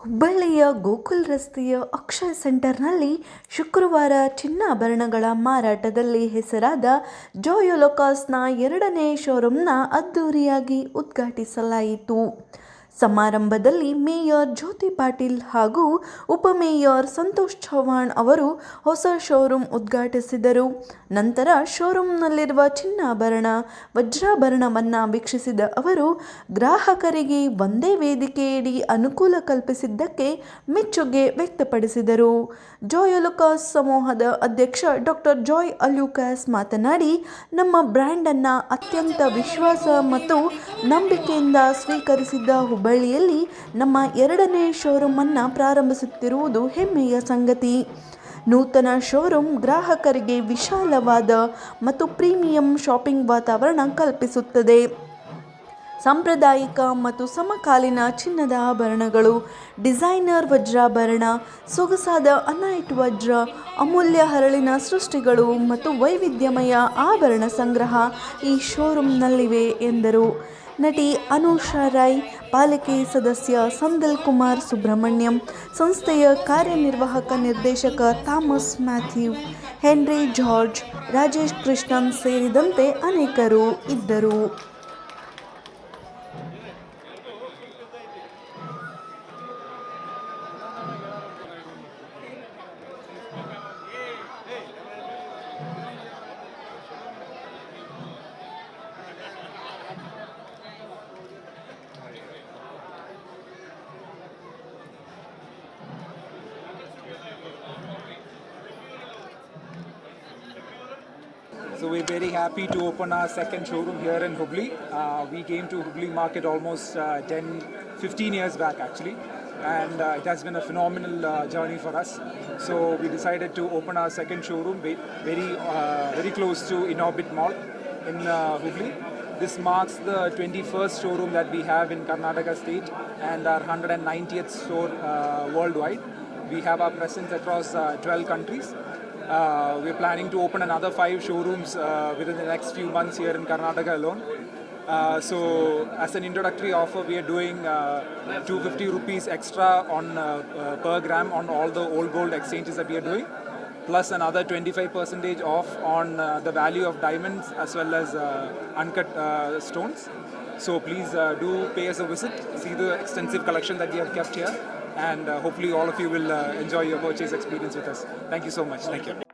ಹುಬ್ಬಳ್ಳಿಯ ಗೋಕುಲ್ ರಸ್ತೆಯ ಅಕ್ಷಯ ಸೆಂಟರ್ನಲ್ಲಿ ಶುಕ್ರವಾರ ಚಿನ್ನಾಭರಣಗಳ ಮಾರಾಟದಲ್ಲಿ ಹೆಸರಾದ ಜೋಯೊಲೊಕಾಸ್ನ ಎರಡನೇ ಶೋರೂಮ್ನ ಅದ್ದೂರಿಯಾಗಿ ಉದ್ಘಾಟಿಸಲಾಯಿತು. ಸಮಾರಂಭದಲ್ಲಿ ಮೇಯರ್ ಜ್ಯೋತಿ ಪಾಟೀಲ್ ಹಾಗೂ ಉಪಮೇಯರ್ ಸಂತೋಷ್ ಚೌಹಾಣ್ ಅವರು ಹೊಸ ಶೋರೂಮ್ ಉದ್ಘಾಟಿಸಿದರು. ನಂತರ ಶೋರೂಮ್ನಲ್ಲಿರುವ ಚಿನ್ನಾಭರಣ ವಜ್ರಾಭರಣವನ್ನು ವೀಕ್ಷಿಸಿದ ಅವರು, ಗ್ರಾಹಕರಿಗೆ ಒಂದೇ ವೇದಿಕೆಯಡಿ ಅನುಕೂಲ ಕಲ್ಪಿಸಿದ್ದಕ್ಕೆ ಮೆಚ್ಚುಗೆ ವ್ಯಕ್ತಪಡಿಸಿದರು. ಜೋಯೊಲುಕಾಸ್ ಸಮೂಹದ ಅಧ್ಯಕ್ಷ ಡಾಕ್ಟರ್ ಜಾಯ್ ಅಲ್ಯೂಕಾಸ್ ಮಾತನಾಡಿ, ನಮ್ಮ ಬ್ರ್ಯಾಂಡನ್ನು ಅತ್ಯಂತ ವಿಶ್ವಾಸ ಮತ್ತು ನಂಬಿಕೆಯಿಂದ ಸ್ವೀಕರಿಸಿದ್ದ ಹುಬ್ಬಳ್ಳಿಯಲ್ಲಿ ನಮ್ಮ ಎರಡನೇ ಶೋರೂಮನ್ನು ಪ್ರಾರಂಭಿಸುತ್ತಿರುವುದು ಹೆಮ್ಮೆಯ ಸಂಗತಿ. ನೂತನ ಶೋರೂಮ್ ಗ್ರಾಹಕರಿಗೆ ವಿಶಾಲವಾದ ಮತ್ತು ಪ್ರೀಮಿಯಂ ಶಾಪಿಂಗ್ ವಾತಾವರಣ ಕಲ್ಪಿಸುತ್ತದೆ. ಸಾಂಪ್ರದಾಯಿಕ ಮತ್ತು ಸಮಕಾಲೀನ ಚಿನ್ನದ ಆಭರಣಗಳು, ಡಿಸೈನರ್ ವಜ್ರಾಭರಣ, ಸೊಗಸಾದ ಅನೈಟ್ ವಜ್ರ, ಅಮೂಲ್ಯ ಹರಳಿನ ಸೃಷ್ಟಿಗಳು ಮತ್ತು ವೈವಿಧ್ಯಮಯ ಆಭರಣ ಸಂಗ್ರಹ ಈ ಶೋರೂಮ್ನಲ್ಲಿವೆ ಎಂದರು. ನಟಿ ಅನುಷಾ ರೈ ಪಾಲಿಕೆ ಸದಸ್ಯ ಸಂದಲ್ ಕುಮಾರ್ ಸುಬ್ರಹ್ಮಣ್ಯಂ, ಸಂಸ್ಥೆಯ ಕಾರ್ಯನಿರ್ವಾಹಕ ನಿರ್ದೇಶಕ Thomas Mathew, Henry George, Rajesh Krishnan ಸೇರಿದಂತೆ ಅನೇಕರು ಇದ್ದರು. So we're very happy to open our second showroom here in Hubli. Uh, we came to Hubli market almost uh, 10, 15 years back actually. And uh, it has been a phenomenal uh, journey for us. So we decided to open our second showroom very, uh, very close to Inorbit Mall in uh, Hubli. This marks the 21st showroom that we have in Karnataka state and our 190th store uh, worldwide. We have our presence across uh, 12 countries. Uh, we're planning to open another five showrooms uh, within the next few months here in Karnataka alone. Uh, so, as an introductory offer, we are doing uh, 250 rupees extra on uh, uh, per gram on all the old gold exchanges that we are doing, plus another 25 percentage off on uh, the value of diamonds as well as uh, uncut uh, stones. So, please uh, do pay us a visit, see the extensive collection that we have kept here, and uh, hopefully all of you will uh, enjoy your purchase experience with us. Thank you so much. Thank you.